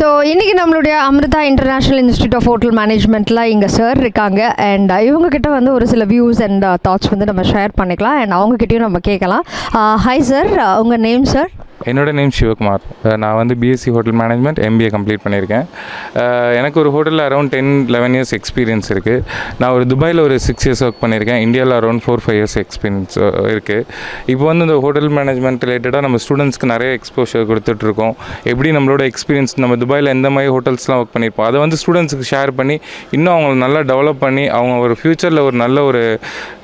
So இன்றைக்கி நம்மளுடைய Amrita international institute of hotel மேனேஜ்மெண்ட்டில் இங்கே சார் இருக்காங்க. அண்ட் uh, இவங்கக்கிட்ட வந்து ஒரு சில வியூஸ் அண்ட் தாட்ஸ் வந்து நம்ம ஷேர் பண்ணிக்கலாம். அண்ட் அவங்கக்கிட்டேயும் நம்ம கேட்கலாம். ஹாய் சார் உங்கள் நேம் சார் என்னோட நேம் சிவகுமார். நான் வந்து BSc hotel management MBA complete பண்ணியிருக்கேன். எனக்கு ஒரு ஹோட்டலில் around ten eleven years experience இருக்குது நான் ஒரு துபாயில் ஒரு சிக்ஸ் இயர்ஸ் ஒர்க் பண்ணியிருக்கேன். இந்தியாவில் around four five years experience இருக்குது இப்போ வந்து இந்த ஹோட்டல் மேனேஜ்மெண்ட் ரிலேட்டடாக நம்ம ஸ்டூடெண்ட்ஸ்க்கு நிறைய எக்ஸ்போஷர் கொடுத்துட்ருக்கோம். எப்படி நம்மளோட எக்ஸ்பீரியன்ஸ் நம்ம துபாயில் எந்த மாதிரி ஹோட்டல்ஸ்லாம் ஒர்க் பண்ணியிருப்போம். அதை வந்து ஸ்டூடெண்ட்ஸுக்கு ஷேர் பண்ணி இன்னும் அவங்கள நல்லா டெவலப் பண்ணி அவங்க ஒரு ஃப்யூச்சரில் ஒரு நல்ல ஒரு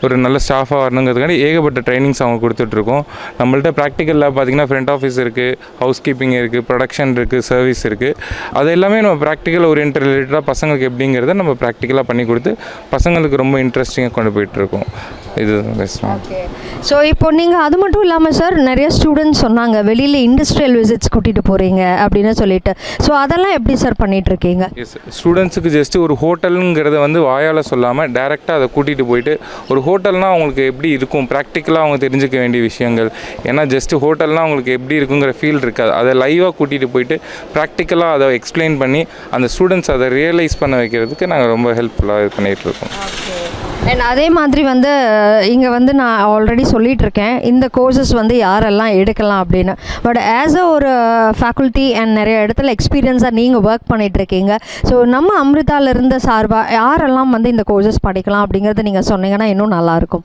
ஒரு நல்ல ஸ்டாஃபாக வரணுங்கிறதுக்காண்டி ஏகப்பட்ட ட்ரைனிங்ஸ் அவங்க கொடுத்துட்ருக்கோம். நம்மள்ட்ட ப்ராக்டிக்கலில் பார்த்திங்கன்னா பார்த்தீங்கன்னா ஃப்ரண்ட் ஆஃபீஸ் இருக்குது ஹவுஸ் கீப்பிங் இருக்குது ப்ரொடக்ஷன் இருக்குது சர்வீஸ் இருக்குது அது எல்லாமே நம்ம ப்ராக்டிக்கல் ஓரியன்ட் ரிலேட்டடாக பசங்களுக்கு எப்படிங்கிறத நம்ம ப்ராக்டிக்கலாக பண்ணி கொடுத்து பசங்களுக்கு ரொம்ப இன்ட்ரெஸ்டிங்காக கொண்டு போயிட்டுருக்கோம் இது ஓகே ஸோ இப்போ நீங்கள் அது மட்டும் இல்லாமல் சார் நிறைய ஸ்டூடெண்ட்ஸ் சொன்னாங்க வெளியில் இண்டஸ்ட்ரியல் விசிட்ஸ் கூட்டிகிட்டு போகிறீங்க அப்படின்னு சொல்லிட்டு. ஸோ அதெல்லாம் எப்படி சார் பண்ணிகிட்ருக்கீங்க எஸ் ஸ்டூடெண்ட்ஸுக்கு ஜஸ்ட்டு ஒரு ஹோட்டலுங்கிறத வந்து வாயால் சொல்லாமல் டேரெக்டாக அதை கூட்டிகிட்டு போயிட்டு ஒரு ஹோட்டல்னால் அவங்களுக்கு எப்படி இருக்கும்? ப்ராக்டிக்கலாக அவங்க தெரிஞ்சுக்க வேண்டிய விஷயங்கள். ஏன்னா ஜஸ்ட்டு ஹோட்டல்னால் அவங்களுக்கு எப்படி இருக்குங்கிற ஃபீல் இருக்காது. அதை லைவாக கூட்டிகிட்டு போயிட்டு ப்ராக்டிக்கலாக அதை எக்ஸ்பிளைன் பண்ணி அந்த ஸ்டூடெண்ட்ஸ் அதை ரியலைஸ் பண்ண வைக்கிறதுக்கு நாங்கள் ரொம்ப ஹெல்ப்ஃபுல்லாக இது பண்ணிகிட்டு இருக்கோம். அண்ட் அதே மாதிரி வந்து இங்கே வந்து நான் ஆல்ரெடி சொல்லிகிட்டு இருக்கேன். இந்த கோர்சஸ் வந்து யாரெல்லாம் எடுக்கலாம் அப்படின்னு. பட் ஆஸ் அ ஒரு ஃபேக்கல்ட்டி அண்ட் நிறைய இடத்துல எக்ஸ்பீரியன்ஸாக நீங்கள் ஒர்க் பண்ணிகிட்ருக்கீங்க இருக்கீங்க. ஸோ நம்ம அமிர்தால இருந்த சார்பாக யாரெல்லாம் வந்து இந்த கோர்சஸ் படிக்கலாம் அப்படிங்கிறத நீங்கள் சொன்னீங்கன்னா இன்னும் நல்லாயிருக்கும்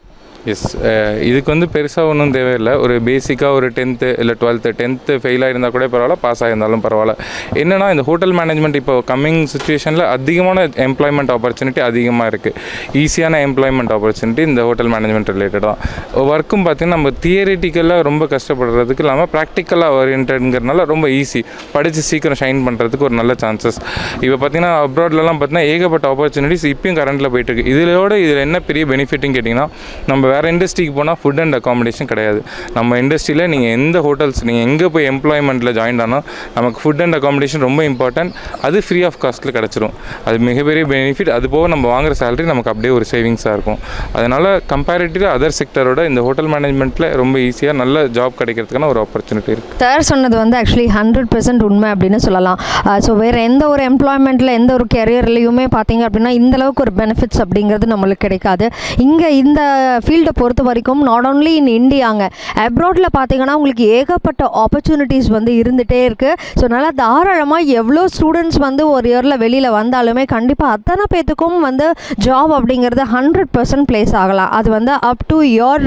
எஸ் uh, இதுக்கு வந்து பெருசாக ஒன்றும் தேவையில்லை. ஒரு பேசிக்காக ஒரு டென்த்து இல்லை டுவெல்த்து டென்த்து ஃபெயில் ஆயிருந்தால் கூட பரவாயில்ல பாஸ் ஆகியிருந்தாலும் பரவாயில்ல. என்னென்னா இந்த ஹோட்டல் மேனேஜ்மெண்ட் இப்போ கம்மிங் சுச்சுவேஷனில் அதிகமான எம்ப்ளாய்மெண்ட் ஆப்பர்ச்சுனிட்டி அதிகமாக இருக்குது ஈஸியான எம்ப்ளாய்மெண்ட் ஆப்பர்ச்சுனிட்டி இந்த ஹோட்டல் மேனேஜ்மெண்ட் ரிலேட்டடாக ஒர்க்கும் பார்த்தீங்கன்னா நம்ம தியரிட்டிக்கலாக ரொம்ப கஷ்டப்படுறதுக்கு இல்லாமல் ப்ராக்டிக்கலாக ஓரியன்ட்ங்கிறதுனால ரொம்ப ஈஸி படித்து சீக்கிரம் ஷைன் பண்ணுறதுக்கு ஒரு நல்ல சான்சஸ் இப்போ பார்த்தீங்கன்னா அப்ராட்லலாம் பார்த்தீங்கன்னா ஏகப்பட்ட ஆப்பர்ச்சுனிட்டிஸ் இப்பயும் கரண்ட்டில் போயிட்டுருக்கு இதிலோட இதில் என்ன பெரிய பெனிஃபிட்னு கேட்டிங்கன்னா நம்ம வேறு இண்டஸ்ட்ரிக்கு போனால் ஃபுட் அண்ட் அக்காமடேஷன் கிடையாது. நம்ம இண்டஸ்ட்ரியில் நீங்கள் எந்த ஹோட்டல்ஸ் நீங்கள் எங்கே போய் எம்ப்ளாய்மெண்ட்டில் ஜாயின் ஆனால் நமக்கு ஃபுட் அண்ட் அக்காமடேஷன் ரொம்ப இம்பார்ட்டன்ட் அது ஃப்ரீ ஆஃப் காஸ்ட்டில் கிடச்சிரும். அது மிகப்பெரிய பெனிஃபிட் அது போக நம்ம வாங்குற சேலரி நமக்கு அப்படியே ஒரு சேவிங்ஸாக இருக்கும். அதனால் கம்பேரிட்டிவ் அதர் செக்டரோட இந்த ஹோட்டல் மேனேஜ்மெண்ட்டில் ரொம்ப ஈஸியாக நல்ல ஜாப் கிடைக்கிறதுக்கான ஒரு ஆப்பர்ச்சுனிட்டி இருக்குது சார் சொன்னது வந்து ஆக்சுவலி ஹண்ட்ரட் பெர்சன்ட் உண்மை அப்படின்னு சொல்லலாம். ஸோ வேறு எந்த ஒரு எம்ப்ளாய்மெண்ட்டில் எந்த ஒரு கெரியர்லேயுமே பார்த்தீங்க அப்படின்னா இந்த அளவுக்கு ஒரு பெனிஃபிட்ஸ் அப்படிங்கிறது நம்மளுக்கு கிடைக்காது. இங்கே இந்த ஃபீல்ட் பொறுத்த வரைக்கும் நாட் ஓன்லி இன் இந்தியாங்க அப்ராடில் பார்த்தீங்கன்னா உங்களுக்கு ஏகப்பட்ட ஆப்பர்ச்சுனிட்டிஸ் வந்து இருந்துகிட்டே இருக்குது ஸோ நல்லா தாராளமாக எவ்வளோ ஸ்டூடெண்ட்ஸ் வந்து ஒரு இயரில் வெளியில் வந்தாலுமே கண்டிப்பாக அத்தனை பேத்துக்கும் வந்து ஜாப் அப்படிங்கிறது ஹண்ட்ரட் பர்சன்ட் ப்ளேஸ் ஆகலாம். அது வந்து அப் டு யோர்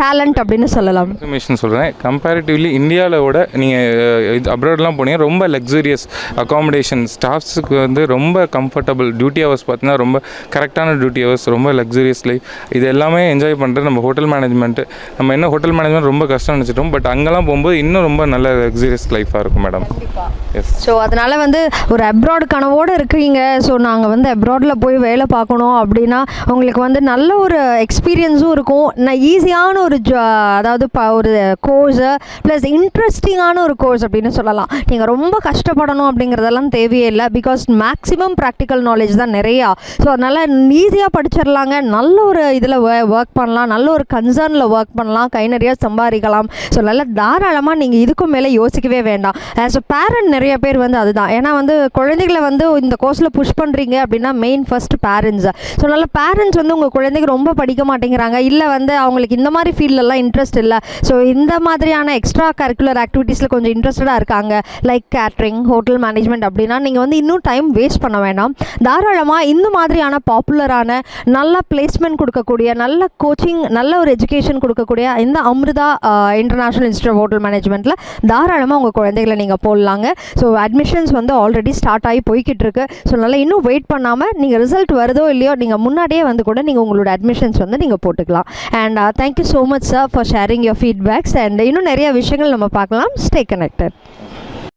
டேலண்ட் அப்படின்னு சொல்லலாம். இன்ஃபர்மேஷன் சொல்கிறேன் கம்பேரிட்டிவ்லி இந்தியாவில் விட நீங்கள் அப்ராட்லாம் uh, போனீங்க ரொம்ப லக்ஸூரியஸ் அகாமடேஷன் ஸ்டாஃப்ஸுக்கு வந்து ரொம்ப கம்ஃபர்டபுள் டியூட்டி ஹவர்ஸ் பார்த்தீங்கன்னா ரொம்ப கரெக்டான டியூட்டி ஹவர்ஸ் ரொம்ப லக்ஸூரியஸ் லைஃப் இது எல்லாமே என்ஜாய் பண்ணுறது நம்ம ஹோட்டல் மேனேஜ்மெண்ட்டு நம்ம என்ன ஹோட்டல் மேனேஜ்மெண்ட் ரொம்ப கஷ்டம் நினச்சிட்டோம் பட் அங்கெல்லாம் போகும்போது இன்னும் ரொம்ப நல்ல லக்ஸூரியஸ் லைஃபாக இருக்கும் மேடம் எஸ் ஸோ அதனால் வந்து ஒரு அப்ராட் கனவோடு இருக்கீங்க. ஸோ நாங்கள் வந்து அப்ராடில் போய் வேலை பார்க்கணும் அப்படின்னா உங்களுக்கு வந்து நல்ல ஒரு எக்ஸ்பீரியன்ஸும் இருக்கும். நான் ஈஸியான ஒரு ஜா அதாவது ப ஒரு கோர்ஸு ப்ளஸ் இன்ட்ரெஸ்டிங்கான ஒரு கோர்ஸ் அப்படின்னு சொல்லலாம். நீங்கள் ரொம்ப கஷ்டப்படணும் அப்படிங்கிறதெல்லாம் தேவையே இல்லை. பிகாஸ் மேக்ஸிமம் ப்ராக்டிக்கல் நாலேஜ் தான் நிறையா. ஸோ அதனால் ஈஸியாக படிச்சிடலாங்க நல்ல ஒரு இதில் ஒர்க் பண்ணலாம். நல்ல ஒரு கன்சர்னில் ஒர்க் பண்ணலாம். கை நிறையா சம்பாதிக்கலாம். ஸோ நல்லா தாராளமாக நீங்கள் இதுக்கும் மேலே யோசிக்கவே வேண்டாம். ஆஸ் அ பேரண்ட் நிறைய பேர் வந்து அதுதான். ஏன்னா வந்து குழந்தைகளை வந்து இந்த கோர்ஸில் புஷ் பண்ணுறீங்க அப்படின்னா மெயின் ஃபர்ஸ்ட் பேரண்ட்ஸ் ஸோ நல்ல பேரண்ட்ஸ் வந்து உங்கள் குழந்தைங்க ரொம்ப படிக்க மாட்டேங்கிறாங்க. இல்லை வந்து அவங்களுக்கு இந்த மாதிரி ஃபீல்டெல்லாம் இன்ட்ரெஸ்ட் இல்லை. ஸோ இந்த மாதிரியான எக்ஸ்ட்ரா கரிக்குலர் ஆக்டிவிட்டீஸில் கொஞ்சம் இன்ட்ரெஸ்டடாக இருக்காங்க. லைக் கேட்ரிங் ஹோட்டல் மேனேஜ்மெண்ட் அப்படின்னா நீங்கள் வந்து இன்னும் டைம் வேஸ்ட் பண்ண வேண்டாம். தாராளமாக இந்த மாதிரியான பாப்புலரான நல்ல பிளேஸ்மெண்ட் கொடுக்கக்கூடிய நல்ல நல்ல கோச்சிங் நல்ல ஒரு எஜுகேஷன் கொடுக்கக்கூடிய இந்த Amrita international institute of hotel மேனேஜ்மெண்ட்டில் தாராளமாக உங்கள் குழந்தைகளை நீங்கள் போடலாங்க. ஸோ அட்மிஷன்ஸ் வந்து ஆல்ரெடி ஸ்டார்ட் ஆகி போய்கிட்டு இருக்கு. ஸோ நல்லா இன்னும் வெயிட் பண்ணாமல் நீங்கள் ரிசல்ட் வருதோ இல்லையோ நீங்கள் முன்னாடியே வந்து கூட நீங்கள் உங்களோட அட்மிஷன்ஸ் வந்து நீங்கள் போட்டுக்கலாம். And thank you so much sir for sharing your feedbacks and இன்னும் நிறைய விஷயங்கள் நம்ம பார்க்கலாம். Stay connected